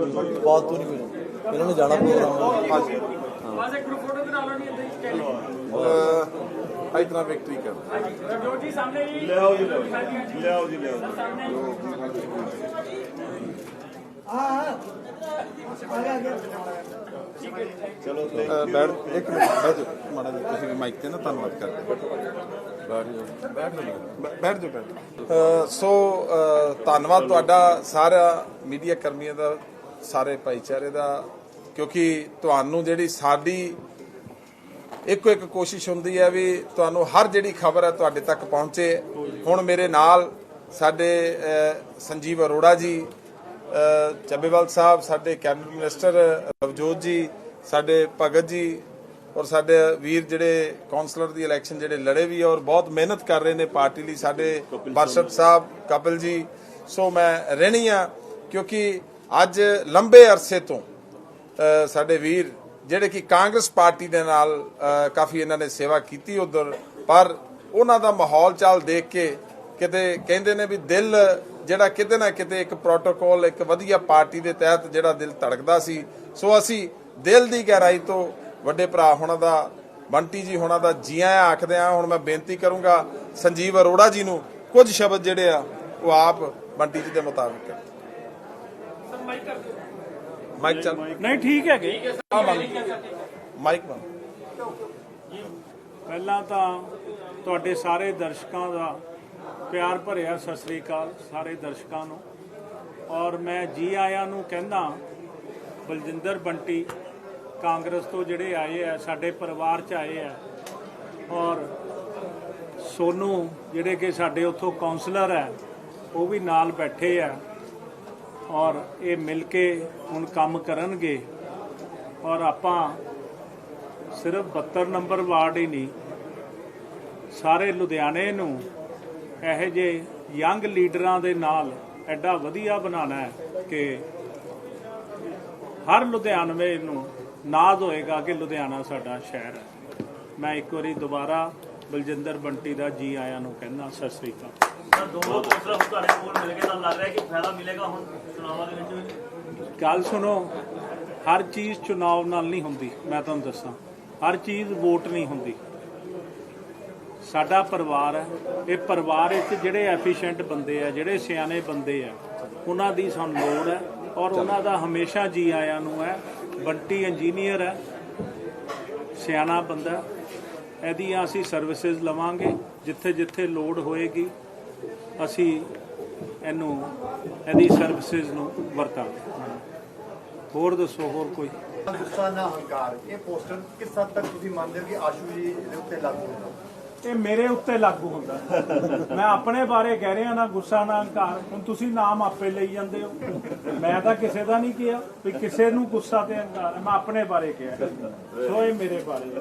ਬਾਤ ਤੋਂ ਨਹੀਂ ਮੈਨੂੰ ਇਹਨਾਂ ਨੇ ਜਾਣਾ ਪ੍ਰੋਗਰਾਮ ਬਸ ਇੱਕ ਫੋਟੋ ਬਣਾ ਇੱਦਾਂ ਹੀ ਅਹ ਇਤਨਾ ਵਿਕਟਰੀ ਕਰ ਰਜੋਤ ਜੀ ਸਾਹਮਣੇ ਜੀ ਲਿਆਓ ਜੀ। ਲਿਆਓ ਲਿਆਓ ਜੀ ਲਿਆਓ ਸਾਹਮਣੇ ਚਲੋ ਤੇ ਅਹ ਬੈਠ ਇੱਕ ਮਿੰਟ ਬੈਠ ਮਾੜਾ ਜਿਹਾ ਤੁਸੀਂ ਮਾਈਕ ਤੇ ਨਾ ਧੰਨਵਾਦ ਕਰਦੇ। ਬੈਠ ਜਾਓ। ਬੈਠ ਜਾਓ ਬੈਠ ਸੋ ਧੰਨਵਾਦ ਤੁਹਾਡਾ ਸਾਰਾ ਮੀਡੀਆ ਕਰਮੀਆਂ ਦਾ। ਸਾਰੇ ਭਾਈਚਾਰੇ ਦਾ ਕਿਉਂਕਿ ਤੁਹਾਨੂੰ ਜਿਹੜੀ ਸਾਡੀ ਇੱਕੋ ਇੱਕ ਕੋਸ਼ਿਸ਼ ਹੁੰਦੀ ਹੈ ਵੀ ਤੁਹਾਨੂੰ ਹਰ ਜਿਹੜੀ ਖਬਰ ਹੈ ਤੁਹਾਡੇ ਤੱਕ ਪਹੁੰਚੇ। ਹੁਣ ਮੇਰੇ ਨਾਲ ਸਾਡੇ ਸੰਜੀਵ ਅਰੋੜਾ ਜੀ ਚੱਬੇਵਾਲ ਸਾਹਿਬ ਸਾਡੇ ਕੈਬਨਿਟ ਮਿਨਿਸਟਰ ਰਵਜੋਤ ਜੀ ਸਾਡੇ ਭਗਤ ਜੀ ਔਰ ਸਾਡੇ ਵੀਰ ਜਿਹੜੇ ਕਾਉਂਸਲਰ ਦੀ ਇਲੈਕਸ਼ਨ ਜਿਹੜੇ ਲੜੇ ਵੀ ਔਰ ਬਹੁਤ ਮਿਹਨਤ ਕਰ ਰਹੇ ਨੇ ਪਾਰਟੀ ਲਈ ਸਾਡੇ ਬਰਸ਼ਤ ਸਾਹਿਬ ਕਪਿਲ ਜੀ। ਸੋ ਮੈਂ ਰਹਿਣੀ ਆ ਕਿਉਂਕਿ ਅੱਜ ਲੰਬੇ ਅਰਸੇ ਤੋਂ ਸਾਡੇ ਵੀਰ, ਜਿਹੜੇ ਕਿ ਕਾਂਗਰਸ ਪਾਰਟੀ ਦੇ ਨਾਲ ਕਾਫੀ ਇਹਨਾਂ ਨੇ ਸੇਵਾ ਕੀਤੀ ਉਧਰ, ਪਰ ਉਹਨਾਂ ਦਾ ਮਾਹੌਲ ਚਾਲ ਦੇਖ ਕੇ ਕਿਤੇ ਕਹਿੰਦੇ ਨੇ ਵੀ ਦਿਲ ਜਿਹੜਾ ਕਿਤੇ ਨਾ ਕਿਤੇ ਇੱਕ ਪ੍ਰੋਟੋਕੋਲ ਇੱਕ ਵਧੀਆ ਪਾਰਟੀ ਦੇ ਤਹਿਤ ਜਿਹੜਾ ਦਿਲ ਧੜਕਦਾ ਸੀ। ਸੋ ਅਸੀਂ ਦਿਲ ਦੀ ਗਹਿਰਾਈ ਤੋਂ ਵੱਡੇ ਭਰਾ ਹੋਣਾ ਦਾ, ਬੰਟੀ ਜੀ ਹੋਣਾ ਦਾ ਜੀ ਆਇਆਂ ਆਖਦੇ ਆ। ਹੁਣ ਮੈਂ ਬੇਨਤੀ ਕਰੂੰਗਾ ਸੰਜੀਵ ਅਰੋੜਾ ਜੀ ਨੂੰ ਕੁਝ ਸ਼ਬਦ ਜਿਹੜੇ ਆ, ਉਹ ਆਪ ਬੰਟੀ ਜੀ ਦੇ ਮੁਤਾਬਿਕ। ਮਾਈਕ ਚੱਲ। ਨਹੀਂ ਠੀਕ ਹੈਗੇ। ਮਾਈਕ ਬੰਦ ਪਹਿਲਾਂ ਤਾਂ ਤੁਹਾਡੇ ਸਾਰੇ ਦਰਸ਼ਕਾਂ ਦਾ ਪਿਆਰ ਭਰਿਆ ਸਤਿ ਸ੍ਰੀ ਅਕਾਲ ਸਾਰੇ ਦਰਸ਼ਕਾਂ ਨੂੰ। ਔਰ ਮੈਂ ਜੀ ਆਇਆਂ ਨੂੰ ਕਹਿੰਦਾ ਬਲਜਿੰਦਰ ਬੰਟੀ ਕਾਂਗਰਸ ਤੋਂ ਜਿਹੜੇ ਆਏ ਆ ਸਾਡੇ ਪਰਿਵਾਰ ਚ ਆਏ ਆ। ਔਰ ਸੋਨੂ ਜਿਹੜੇ ਕਿ ਸਾਡੇ ਉੱਥੋਂ ਕਾਉਂਸਲਰ ਹੈ ਉਹ ਵੀ ਨਾਲ ਬੈਠੇ ਆ। ਔਰ ਇਹ ਮਿਲ ਕੇ ਹੁਣ ਕੰਮ ਕਰਨਗੇ। ਔਰ ਆਪਾਂ ਸਿਰਫ 72 ਨੰਬਰ ਵਾਰਡ ਹੀ ਨਹੀਂ, ਸਾਰੇ ਲੁਧਿਆਣੇ ਨੂੰ ਇਹੋ ਜਿਹੇ ਯੰਗ ਲੀਡਰਾਂ ਦੇ ਨਾਲ ਐਡਾ ਵਧੀਆ ਬਣਾਉਣਾ ਹੈ ਕਿ ਹਰ ਲੁਧਿਆਣਵੇ ਨੂੰ ਨਾਜ਼ ਹੋਏਗਾ ਕਿ ਲੁਧਿਆਣਾ ਸਾਡਾ ਸ਼ਹਿਰ ਹੈ। ਮੈਂ ਇੱਕ ਵਾਰੀ ਦੁਬਾਰਾ ਬਲਜਿੰਦਰ ਬੰਟੀ ਦਾ ਜੀ ਆਇਆਂ ਨੂੰ ਕਹਿੰਦਾ, ਸਤਿ ਸ੍ਰੀ ਅਕਾਲ। ਦੋਨੋਂ ਕੌਂਸਲਰ ਹੁਣ ਤੁਹਾਡੇ ਕੋਲ ਮਿਲ ਕੇ ਤਾਂ ਲੱਗ ਰਿਹਾ ਕਿ ਫਾਇਦਾ ਮਿਲੇਗਾ ਹੁਣ ਚੁਣਾਵਾਂ ਦੇ ਵਿੱਚ ਗੱਲ ਸੁਣੋ ਹਰ ਚੀਜ਼ ਚੁਣਾਵ ਨਾਲ ਨਹੀਂ ਹੁੰਦੀ ਮੈਂ ਤੁਹਾਨੂੰ ਦੱਸਾਂ। ਹਰ ਚੀਜ਼ ਵੋਟ ਨਹੀਂ ਹੁੰਦੀ। ਸਾਡਾ ਪਰਿਵਾਰ ਹੈ ਇਹ ਪਰਿਵਾਰ ਵਿੱਚ ਜਿਹੜੇ ਐਫੀਸ਼ੀਐਂਟ ਬੰਦੇ ਆ ਜਿਹੜੇ ਸਿਆਣੇ ਬੰਦੇ ਆ ਉਹਨਾਂ ਦੀ ਸਾਨੂੰ ਲੋੜ ਹੈ ਔਰ ਉਹਨਾਂ ਦਾ ਹਮੇਸ਼ਾ ਜੀ ਆਇਆਂ ਨੂੰ ਹੈ ਬੰਟੀ ਇੰਜੀਨੀਅਰ ਹੈ ਸਿਆਣਾ ਬੰਦਾ ਹੈ। ਇਹਦੀਆਂ ਅਸੀਂ ਸਰਵਿਸਿਜ਼ ਲਵਾਂਗੇ ਜਿੱਥੇ ਜਿੱਥੇ ਲੋੜ ਹੋਏਗੀ ਅਸੀਂ ਇਹਨੂੰ ਇਹਦੀ ਸਰਵਿਸਿਜ਼ ਨੂੰ ਵਰਤਾਂਗੇ। ਹੋਰ ਦੱਸੋ ਹੋਰ ਕੋਈ? ਗੁੱਸਾ ਨਾ ਹੰਕਾਰ। ਇਹ ਪੋਸਟਰ ਕਿਸ ਹੱਦ ਤੱਕ ਤੁਸੀਂ ਮੰਨਦੇ ਹੋ ਕਿ ਆਸ਼ੂ ਜੀ ਦੇ ਉੱਤੇ ਲਾਗੂ ਹੁੰਦਾ? ਇਹ ਮੇਰੇ ਉੱਤੇ ਲਾਗੂ ਹੁੰਦਾ। ਮੈਂ ਆਪਣੇ ਬਾਰੇ ਕਹਿ ਰਿਹਾ ਨਾ ਗੁੱਸਾ ਨਾ ਹੰਕਾਰ। ਹੁਣ ਤੁਸੀਂ ਨਾਮ ਆਪੇ ਲਈ ਜਾਂਦੇ ਹੋ। ਮੈਂ ਤਾਂ ਕਿਸੇ ਦਾ ਨਹੀਂ ਕਿਹਾ ਵੀ ਕਿਸੇ ਨੂੰ ਗੁੱਸਾ ਤੇ ਹੰਕਾਰ। ਹੈ। ਮੈਂ ਆਪਣੇ ਬਾਰੇ ਕਿਹਾ। ਸੋ ਇਹ ਮੇਰੇ ਬਾਰੇ ਹੈ।